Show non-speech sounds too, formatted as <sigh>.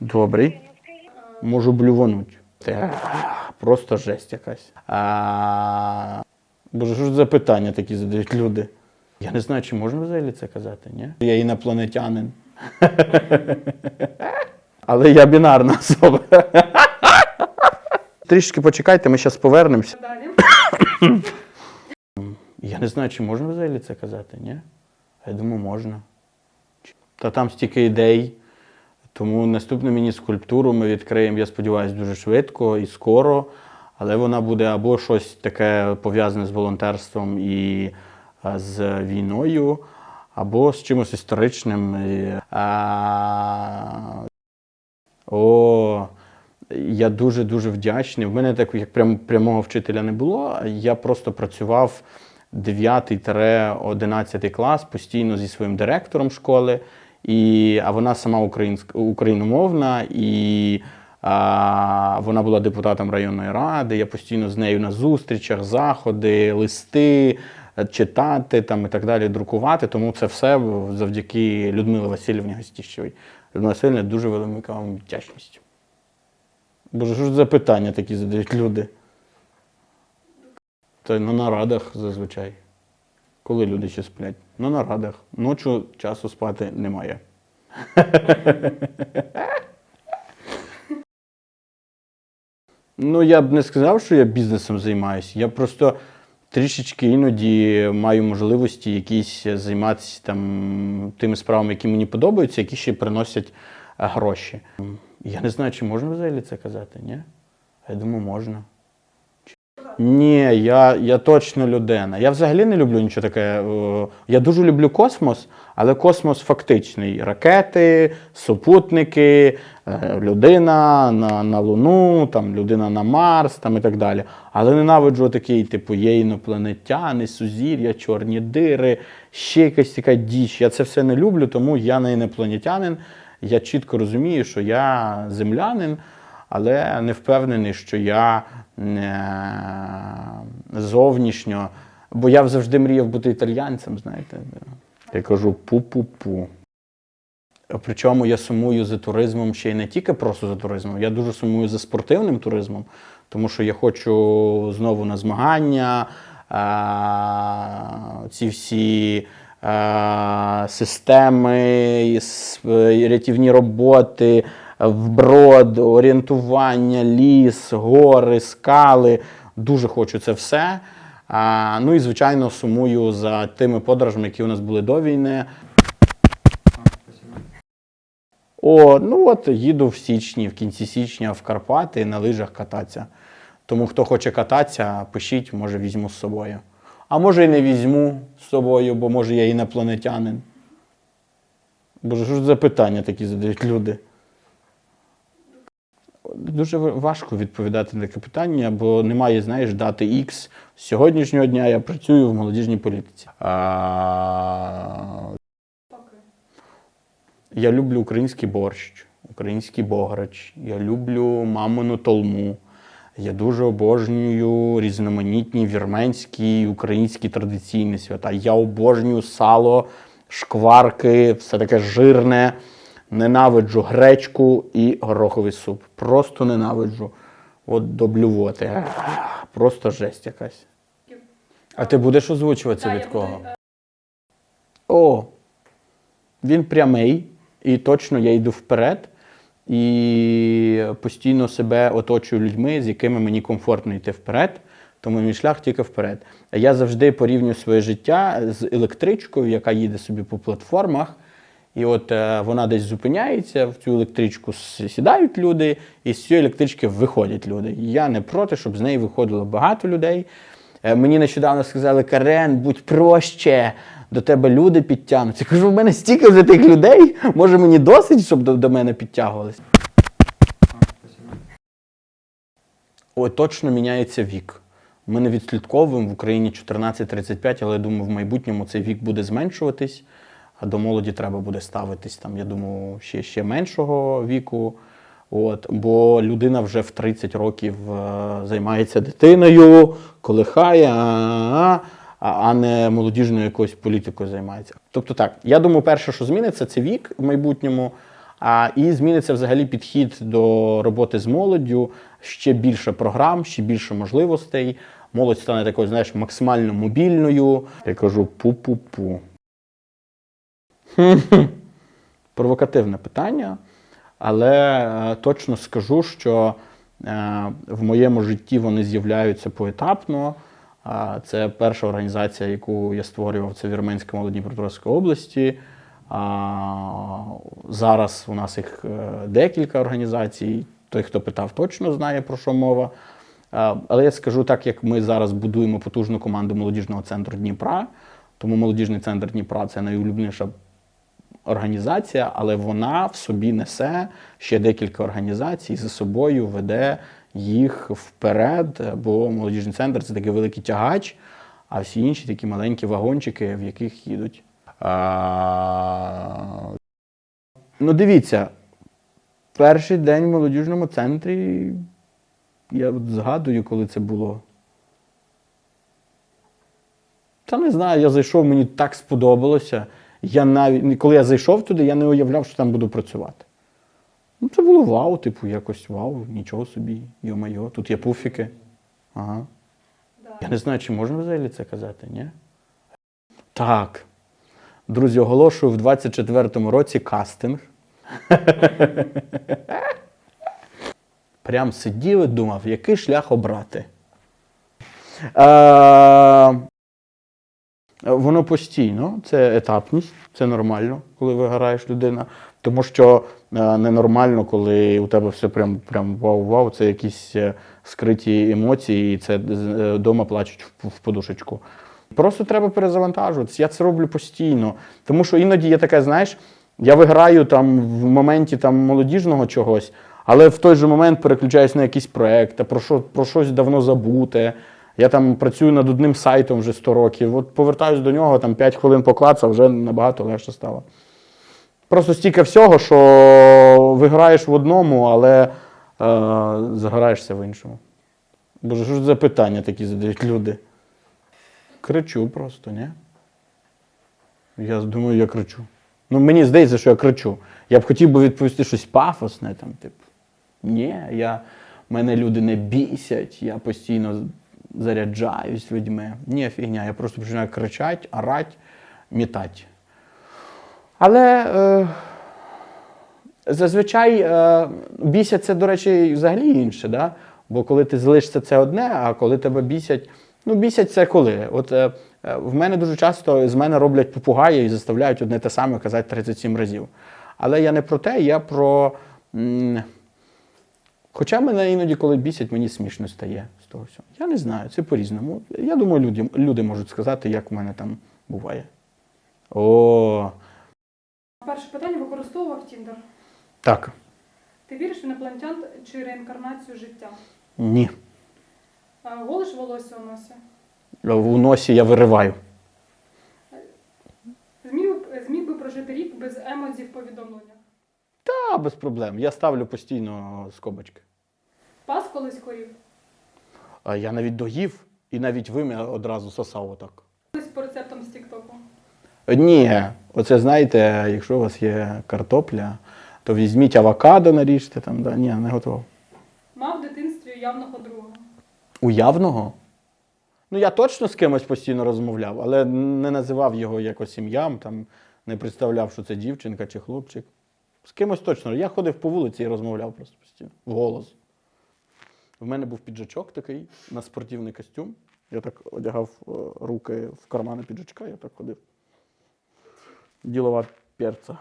Добрий. Можу блювануть. Просто жесть якась. А... Боже, що ж за питання такі задають люди? Я не знаю, чи можна взагалі це казати, ні? Я інопланетянин. <laughs> Але я бінарна особа. <laughs> Трішки почекайте, ми зараз повернемося. <coughs> Я не знаю, чи можна взагалі це казати, ні? Я думаю, можна. Та там стільки ідей. Тому наступну міні-скульптуру ми відкриємо, я сподіваюся, дуже швидко і скоро. Але вона буде або щось таке пов'язане з волонтерством і з війною, або з чимось історичним. А, О, я дуже дуже вдячний. В мене так як прям, прямого вчителя не було. Я просто працював 9-11 клас постійно зі своїм директором школи. І, а вона сама україномовна, і а, вона була депутатом районної ради. Я постійно з нею на зустрічах, заходи, листи е, читати там, і так далі, друкувати. Тому це все завдяки Людмилі Васильівні Гостіщевій. Людмила Васильівна, дуже велика вам вдячність. Боже, що ж за питання такі задають люди? Та на нарадах зазвичай. Коли люди ще сплять? На нарадах. Ночі часу спати немає. ну, я б не сказав, що я бізнесом займаюся. Я просто трішечки іноді маю можливості якісь займатися там тими справами, які мені подобаються, які ще приносять е, гроші. Я не знаю, чи можна взагалі це казати, ні? Я думаю, можна. Ні, я, я точно людина. Я взагалі не люблю нічого таке. Я дуже люблю космос, але космос фактичний. Ракети, супутники, е, людина на, на Луну, там, людина на Марс там, і так далі. Але ненавиджу такий, типу, є інопланетяни, сузір'я, чорні дири, ще якась така діч. Я це все не люблю, тому я не інопланетянин. Я чітко розумію, що я землянин, але не впевнений, що я зовнішньо. Бо я завжди мріяв бути італіянцем, знаєте. Я кажу пу-пу-пу. Причому я сумую за туризмом ще й не тільки просто за туризмом, я дуже сумую за спортивним туризмом, тому що я хочу знову на змагання, а, ці всі а, системи, рятівні роботи, вброд, орієнтування, ліс, гори, скали. Дуже хочу це все. А, ну і звичайно сумую за тими подорожами, які у нас були до війни. О, ну от їду в січні, в кінці січня в Карпати на лижах кататися. Тому хто хоче кататися, пишіть, може візьму з собою. А може і не візьму з собою, бо може я інопланетянин. Боже, що ж за питання такі задають люди? Дуже важко відповідати на таке питання, бо немає, знаєш, дати X. З сьогоднішнього дня я працюю в молодіжній політиці. А, я люблю український борщ, український бограч, я люблю мамину толму. Я дуже обожнюю різноманітні вірменські і українські традиційні свята. Я обожнюю сало, шкварки, все таке жирне. Ненавиджу гречку і гороховий суп. Просто ненавиджу. От до блювоти. Просто жесть якась. А ти будеш озвучуватися від кого? е, О, він прямий, і точно я йду вперед. І постійно себе оточую людьми, з якими мені комфортно йти вперед. Тому мій шлях тільки вперед. Я завжди порівнюю своє життя з електричкою, яка їде собі по платформах. І от е, вона десь зупиняється, в цю електричку сідають люди, і з цієї електрички виходять люди. Я не проти, щоб з неї виходило багато людей. Е, Мені нещодавно сказали, Карен, будь проще, до тебе люди підтягнуться. Я кажу, в мене стільки вже тих людей, може мені досить, щоб до, до мене підтягувалися. Ой, точно міняється вік. Ми не відслідковуємо в Україні 14-35, але я думаю, в майбутньому цей вік буде зменшуватись, до молоді треба буде ставитись там, я думаю, ще, ще меншого віку. От, бо людина вже в 30 років е, займається дитиною, колихає, а, а, а не молодіжною якоюсь політикою займається. Тобто так, я думаю, перше, що зміниться, це вік в майбутньому. А, і зміниться взагалі підхід до роботи з молоддю, ще більше програм, ще більше можливостей. Молодь стане такою, знаєш, максимально мобільною. Я кажу пу-пу-пу. <laughs> Провокативне питання, але е, точно скажу, що е, в моєму житті вони з'являються поетапно. Це перша організація, яку я створював, це Вірменська молодь Дніпропетровської області. Зараз у нас їх е, декілька організацій. Той, хто питав, точно знає, про що мова. Але я скажу так, як ми зараз будуємо потужну команду молодіжного центру Дніпра. Тому молодіжний центр Дніпра це найулюбленіша організація, але вона в собі несе ще декілька організацій за собою веде їх вперед, бо молодіжний центр це такий великий тягач, а всі інші такі маленькі вагончики, в яких їдуть. А... Ну, дивіться, перший день в молодіжному центрі. Я от згадую, коли це було. Та не знаю, я зайшов, мені так сподобалося. Я навіть, коли я зайшов туди, я не уявляв, що там буду працювати. Ну, це було вау, типу, якось вау, нічого собі, йо-майо, тут є пуфіки. Ага. Я не знаю, чи можна взагалі це казати, ні? Так. Друзі, оголошую в 24-му році кастинг. <laughs> Прям сидів і думав, який шлях обрати. Е, Воно постійно, це етапність, це нормально, коли вигораєш людина. Тому що е, ненормально, коли у тебе все прям, прям вау-вау, це якісь е, скриті емоції, і це вдома плачуть в подушечку. Просто треба перезавантажуватися. Я це роблю постійно. Тому що іноді є таке, знаєш, я виграю там в моменті там, молодіжного чогось, але в той же момент переключаюсь на якийсь проект, про, що, про щось давно забуте. Я там працюю над одним сайтом вже 100 років. От повертаюсь до нього, там 5 хвилин поклацав, вже набагато легше стало. Просто стільки всього, що виграєш в одному, але е, загораєшся в іншому. Боже, що ж за питання такі задають люди? Кричу просто, ні? Я думаю, я кричу. Ну, мені здається, що я кричу. Я б хотів би відповісти щось пафосне, там, типу. Ні, я, мене люди не бісять, я постійно заряджаюсь людьми. Ні, фігня, я просто починаю кричати, орати, мітати. Але е, зазвичай е, бісять це, до речі, взагалі інше. Да? Бо коли ти залишишся це одне, а коли тебе бісять, ну бісять це коли? От е, е, в мене дуже часто з мене роблять попугаї і заставляють одне те саме казати 37 разів. Але я не про те, я про. М- Хоча мене іноді, коли бісять, мені смішно стає з того всього. Я не знаю, це по-різному. Я думаю, люди, люди можуть сказати, як в мене там буває. О, Перше питання використовував Тіндер. так. Ти віриш в інопланетян чи реінкарнацію життя? Ні. А, Голиш волосся у носі? У носі я вириваю. Зміг, зміг би прожити рік без емодзі в повідомленнях? Та без проблем. Я ставлю постійно скобочки. Пас колись хорів? А я навіть доїв і навіть вим'я одразу сосав отак. Колись по рецептам з Тіктоку? Ні, оце знаєте, якщо у вас є картопля, то візьміть авокадо, наріжте там. Да. Ні, не готово. Мав в дитинстві уявного друга. Уявного? Ну, я точно з кимось постійно розмовляв, але не називав його якось ім'ям, там, не представляв, що це дівчинка чи хлопчик. З кимось точно. Я ходив по вулиці і розмовляв просто постійно. Вголос. В мене був піджачок такий на спортивний костюм. Я так одягав е, руки в кармани піджачка, я так ходив. Ділова перця.